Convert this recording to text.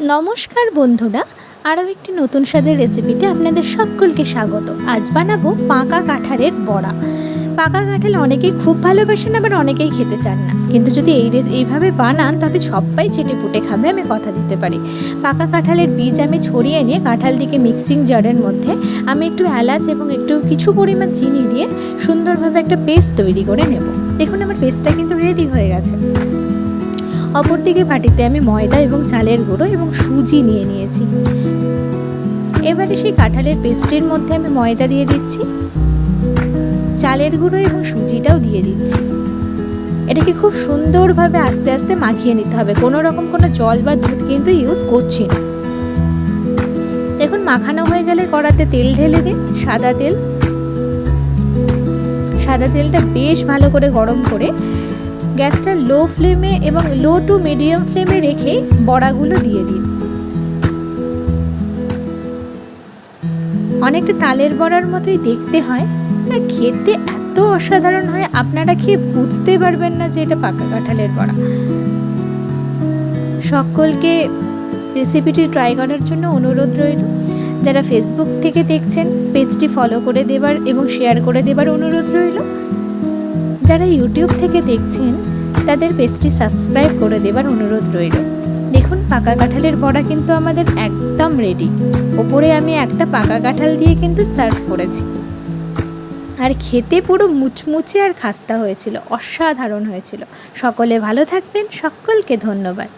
নমস্কার বন্ধুরা, আরও একটি নতুন স্বাদের রেসিপিতে আপনাদের সকলকে স্বাগত। আজ বানাবো পাকা কাঁঠালের বড়া। পাকা কাঁঠাল অনেকেই খুব ভালোবাসেন, আবার অনেকেই খেতে চান না। কিন্তু যদি এই রেস, এইভাবে বানান, তবে সবাই চেটে পুটে খাবে, আমি কথা দিতে পারি। পাকা কাঁঠালের বীজ আমি ছড়িয়ে নিয়ে কাঁঠাল দিকে মিক্সিং জারের মধ্যে আমি একটু এলাচ এবং একটু কিছু পরিমাণ চিনি দিয়ে সুন্দরভাবে একটা পেস্ট তৈরি করে নেব। দেখুন, আমার পেস্টটা কিন্তু রেডি হয়ে গেছে। অপরদিকে ভাটিতে আমি ময়দা এবং চালের গুঁড়ো এবং সুজি নিয়ে নিয়েছি। এবারে সেই কাঁঠালের পেস্টের মধ্যে আমি ময়দা দিয়ে দিচ্ছি। চালের গুঁড়ো এবং সুজিটাও দিয়ে দিচ্ছি। এটাকে খুব সুন্দরভাবে আস্তে আস্তে মাখিয়ে নিতে হবে। কোনো রকম কোনো জল বা দুধ কিন্তু ইউজ করছি না। দেখুন, মাখানো হয়ে গেলে কড়াতে তেল ঢেলে দিন, সাদা তেল। সাদা তেলটা বেশ ভালো করে গরম করে গ্যাসটা লো ফ্লেমে এবং লো টু মিডিয়াম ফ্লেমে রেখে বড়াগুলো দিয়ে দিন। অনেকটা তালের বড়ার মতোই দেখতে হয়। না খেতে এত অসাধারণ হয়, আপনারা খেয়ে বুঝতে পারবেন না যে এটা পাকা কাঁঠালের বড়া। সকলকে রেসিপিটি ট্রাই করার জন্য অনুরোধ রইল। যারা ফেসবুক থেকে দেখছেন, পেজটি ফলো করে দেবার এবং শেয়ার করে দেবার অনুরোধ রইল। যারা ইউটিউব থেকে দেখছেন, তাদের পেজটি সাবস্ক্রাইব করে দেবার অনুরোধ রইল। দেখুন, পাকা কাঁঠালের বড়া কিন্তু আমাদের একদম রেডি ওপরে আমি একটা পাকা কাঁঠাল দিয়ে কিন্তু সার্ভ করেছি। আর খেতে পুরো মুচমুচে আর খাস্তা হয়েছিল, অসাধারণ হয়েছিল। সকলে ভালো থাকবেন, সকলকে ধন্যবাদ।